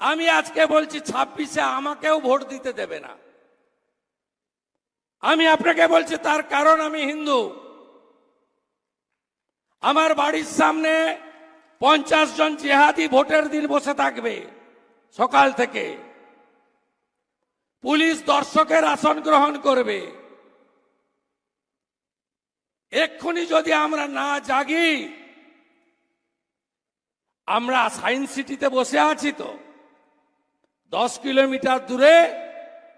আমি আজকে বলছি ছাব্বিশে আমাকেও ভোট দিতে দেবে না। আমি আপনাকে বলছি তার কারণ আমি হিন্দু। আমার বাড়ির সামনে পঞ্চাশ জন জেহাদি ভোটের দিন বসে থাকবে সকাল থেকে। পুলিশ দর্শকের আসন গ্রহণ করবে। এক্ষুনি যদি আমরা না জাগি, আমরা সায়েন্স সিটিতে বসে আছি তো। দশ কিলোমিটার দূরে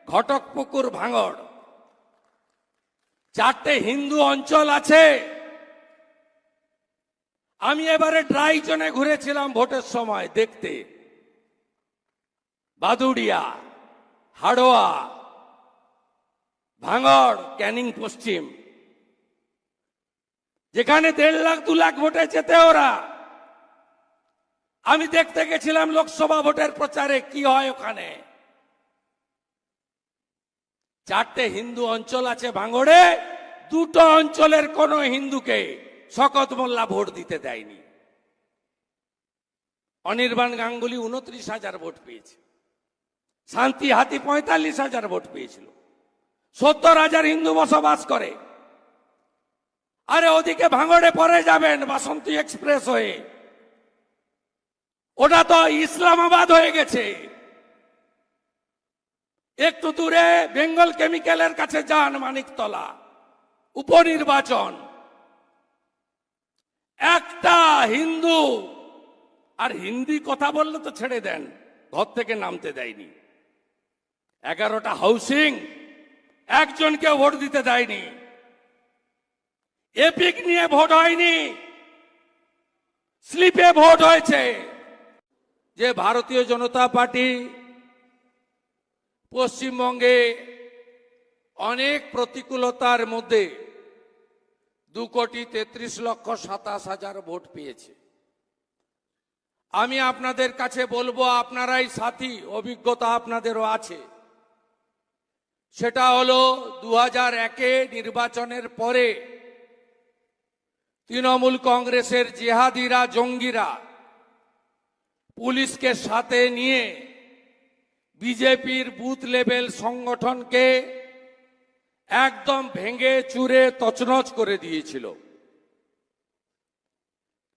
ঘটকপুকুর ভাঙড়। চারটে হিন্দু অঞ্চল আছে। আমি এবারে ড্রাই জোনে ঘুরেছিলাম ভোটের সময় দেখতে। বাদুড়িয়া, হাড়োয়া, ভাঙড়, ক্যানিং পশ্চিম। যেখানে দেড় লাখ, দু লাখ ভোটে যেতে ওরা। আমি দেখতে গেছিলাম লোকসভা ভোটের প্রচারে কি হয় ওখানে। চারটে হিন্দু অঞ্চল আছে ভাঙড়ে, দুটো অঞ্চলের কোন হিন্দুকে শকত মোল্লা ভোট দিতে দেয়নি। অনির্বাণ গাঙ্গুলি উনত্রিশ হাজার ভোট পেয়েছে। শান্তি হাতি পঁয়তাল্লিশ হাজার ভোট পেয়েছিল। সত্তর হাজার হিন্দু বসবাস করে। আরে ওদিকে ভাঙড়ে পরে যাবেন বাসন্তী এক্সপ্রেস হয়ে। ওটা তো ইসলামাবাদ হয়ে গেছে। একটু দূরে বেঙ্গল কেমিক্যালের কাছে যান মানিকতলা। উপনির্বাচন। একটা হিন্দু, আর হিন্দি কথা বললে তো ছেড়ে দেন, ঘর থেকে নামতে দেয়নি। এগারোটা হাউসিং একজনকে ভোট দিতে দেয়নি। এপিক নিয়ে ভোট হয়নি। স্লিপে ভোট হয়েছে। যে ভারতীয় জনতা পার্টি পশ্চিমবঙ্গে অনেক প্রতিকূলতার মধ্যে দু কোটি তেত্রিশ লক্ষ সাতাশ হাজার ভোট পেয়েছে। আমি আপনাদের কাছে বলব, আপনারাই সাথী, অভিজ্ঞতা আপনাদেরও আছে। সেটা হলো দু হাজার একে নির্বাচনের পরে তৃণমূল কংগ্রেসের জেহাদিরা, জঙ্গিরা পুলিশকে সাথে নিয়ে বিজেপির বুথ লেভেল সংগঠনকে একদম ভেঙে চুরে তছনছ করে দিয়েছিল।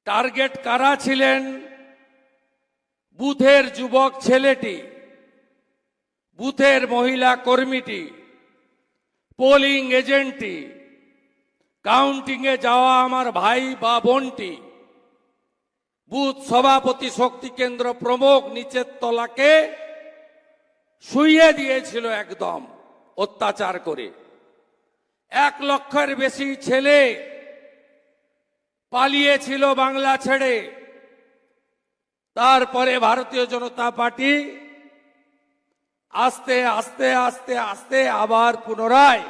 টার্গেট কারা ছিলেন? বুথের যুবক ছেলেটি, বুথের মহিলা কর্মীটি, পোলিং এজেন্টটি, কাউন্টিংয়ে যাওয়া আমার ভাই বা বোনটি। বুথ সভাপতি শক্তি কেন্দ্র প্রমুখ নিচের তলাকে শুইয়ে দিয়েছিল একদম অত্যাচার করে। এক লক্ষের বেশি ছেলে পালিয়েছিল বাংলা ছেড়ে। তারপরে ভারতীয় জনতা পার্টি আস্তে আস্তে আস্তে আস্তে আবার পুনরায়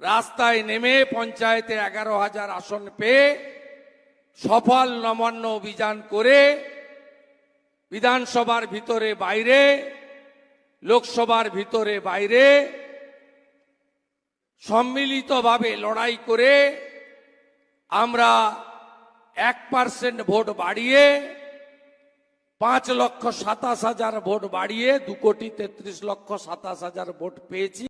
রাস্তায় নেমে পঞ্চায়েতে এগারো হাজার আসন পেয়ে সফল নবান্ন অভিযান করে বিধানসভার ভিতরে বাইরে, লোকসভার ভিতরে বাইরে সম্মিলিতভাবে লড়াই করে আমরা এক পার্সেন্ট ভোট বাড়িয়ে পাঁচ লক্ষ সাতাশ হাজার ভোট বাড়িয়ে দু কোটি তেত্রিশ লক্ষ সাতাশ হাজার ভোট পেয়েছি।